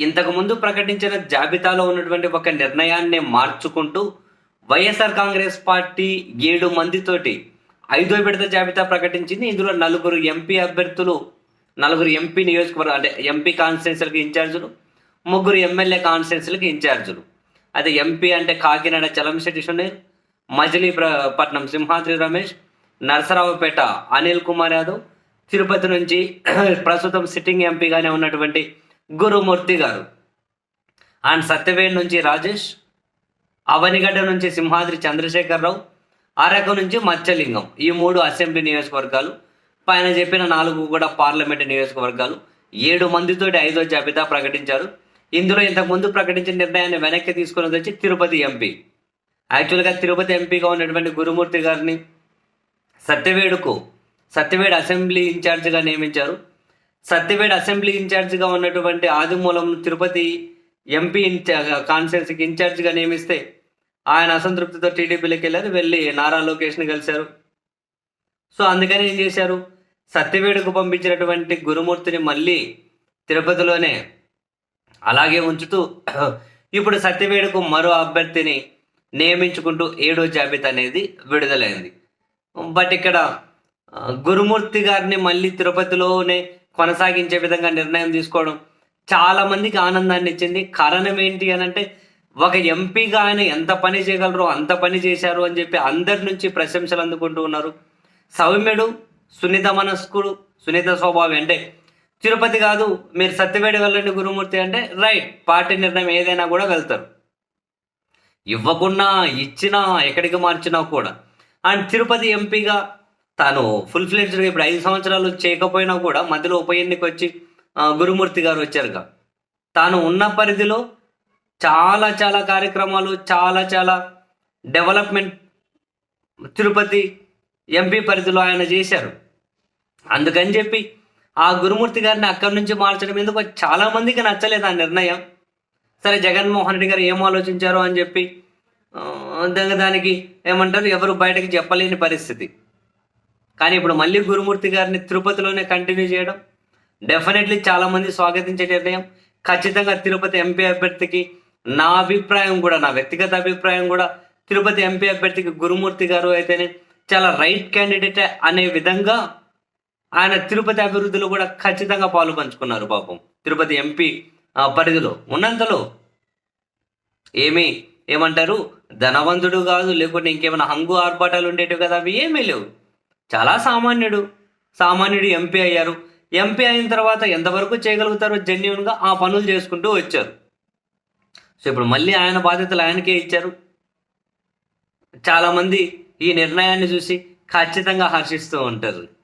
ఇంతకుముందు ప్రకటించిన జాబితాలో ఉన్నటువంటి ఒక నిర్ణయాన్ని మార్చుకుంటూ వైఎస్ఆర్ కాంగ్రెస్ పార్టీ ఏడు మందితోటి ఐదో విడత జాబితా ప్రకటించింది. ఇందులో నలుగురు ఎంపీ అభ్యర్థులు నలుగురు ఎంపీ నియోజకవర్గం అంటే ఎంపీ కాన్స్టిట్యున్సీలకు ఇన్ఛార్జులు ముగ్గురు ఎమ్మెల్యే కాన్స్టిట్యున్సీలకు ఇన్ఛార్జులు. అయితే ఎంపీ అంటే కాకినాడ చలంశెట్టి సునీల్ మజిలీపట్నం సింహాద్రి రమేష్ నరసరావుపేట అనిల్ కుమార్ యాదవ్ తిరుపతి నుంచి ప్రస్తుతం సిట్టింగ్ ఎంపీగానే ఉన్నటువంటి గురుమూర్తి గారు. అండ్ సత్యవేడ్ నుంచి రాజేష్ అవనిగడ్డ నుంచి సింహాద్రి చంద్రశేఖరరావు అరకు నుంచి మత్స్యలింగం ఈ మూడు అసెంబ్లీ నియోజకవర్గాలు. పైన చెప్పిన నాలుగు కూడా పార్లమెంటు నియోజకవర్గాలు. ఏడు మందితోటి ఐదో జాబితా ప్రకటించారు. ఇందులో ఇంతకుముందు ప్రకటించిన నిర్ణయాన్ని వెనక్కి తీసుకున్నది వచ్చి తిరుపతి ఎంపీ. యాక్చువల్గా తిరుపతి ఎంపీగా ఉన్నటువంటి గురుమూర్తి గారిని సత్యవేడుకు సత్యవేడు అసెంబ్లీ ఇన్ఛార్జిగా నియమించారు. సత్యపేట అసెంబ్లీ ఇన్ఛార్జిగా ఉన్నటువంటి ఆదిమూలం తిరుపతి ఎంపీ కాన్స్టిట్యున్సీకి ఇన్ఛార్జిగా నియమిస్తే ఆయన అసంతృప్తితో టీడీపీలోకి వెళ్ళారు వెళ్ళి నారా లోకేష్ని కలిశారు. సో అందుకని ఏం చేశారు? సత్యవేడుకు పంపించినటువంటి గురుమూర్తిని మళ్ళీ తిరుపతిలోనే అలాగే ఉంచుతూ ఇప్పుడు సత్యవేడుకు మరో అభ్యర్థిని నియమించుకుంటూ ఏడో జాబితా అనేది విడుదలైంది. బట్ ఇక్కడ గురుమూర్తి గారిని మళ్ళీ తిరుపతిలోనే కొనసాగించే విధంగా నిర్ణయం తీసుకోవడం చాలా మందికి ఆనందాన్ని ఇచ్చింది. కారణం ఏంటి అని అంటే ఒక ఎంపీగా ఆయన ఎంత పని చేయగలరో అంత పని చేశారు అని చెప్పి అందరి నుంచి ప్రశంసలు అందుకుంటూ ఉన్నారు. సౌమ్యుడు సునీత మనస్కుడు సునీత స్వభావి అంటే తిరుపతి కాదు మీరు సత్యవేడి వెళ్ళండి గురుమూర్తి అంటే రైట్ పార్టీ నిర్ణయం ఏదైనా కూడా వెళ్తారు. ఇవ్వకున్నా ఇచ్చినా ఎక్కడికి మార్చినా కూడా. అండ్ తిరుపతి ఎంపీగా తాను ఫుల్ ఫ్లెడ్జ్గా ఇప్పుడు ఐదు సంవత్సరాలు చేయకపోయినా కూడా మధ్యలో ఉప ఎన్నిక వచ్చి గురుమూర్తి గారు వచ్చారుగా. తాను ఉన్న పరిధిలో చాలా చాలా కార్యక్రమాలు చాలా చాలా డెవలప్మెంట్ తిరుపతి ఎంపీ పరిధిలో ఆయన చేశారు. అందుకని చెప్పి ఆ గురుమూర్తి గారిని అక్కడి నుంచి మార్చడం ఎందుకు చాలామందికి నచ్చలేదు ఆ నిర్ణయం. సరే జగన్మోహన్ రెడ్డి గారు ఏం ఆలోచించారో అని చెప్పి దానికి ఏమంటారు? ఎవరు బయటకు చెప్పలేని పరిస్థితి. కానీ ఇప్పుడు మళ్ళీ గురుమూర్తి గారిని తిరుపతిలోనే కంటిన్యూ చేయడం డెఫినెట్లీ చాలామంది స్వాగతించే నిర్ణయం. ఖచ్చితంగా తిరుపతి ఎంపీ అభ్యర్థికి నా అభిప్రాయం కూడా నా వ్యక్తిగత అభిప్రాయం కూడా తిరుపతి ఎంపీ అభ్యర్థికి గురుమూర్తి గారు అయితేనే చాలా రైట్ క్యాండిడేట్ అనే విధంగా ఆయన తిరుపతి అభివృద్ధిలో కూడా ఖచ్చితంగా పాలు పంచుకున్నారు పాపం. తిరుపతి ఎంపీ పరిధిలో ఉన్నంతలో ఏమి ఏమంటారు? ధనవంతుడు కాదు లేకుంటే ఇంకేమైనా హంగు ఆర్భాటాలు ఉండేటివి కదా అవి ఏమీ లేవు. చాలా సామాన్యుడు. సామాన్యుడు ఎంపీ అయ్యారు. ఎంపీ అయిన తర్వాత ఎంతవరకు చేయగలుగుతారో జెన్యున్గా ఆ పనులు చేసుకుంటూ వచ్చారు. సో ఇప్పుడు మళ్ళీ ఆయన బాధ్యతలు ఆయనకే ఇచ్చారు. చాలామంది ఈ నిర్ణయాన్ని చూసి ఖచ్చితంగా హర్షిస్తూ ఉంటారు.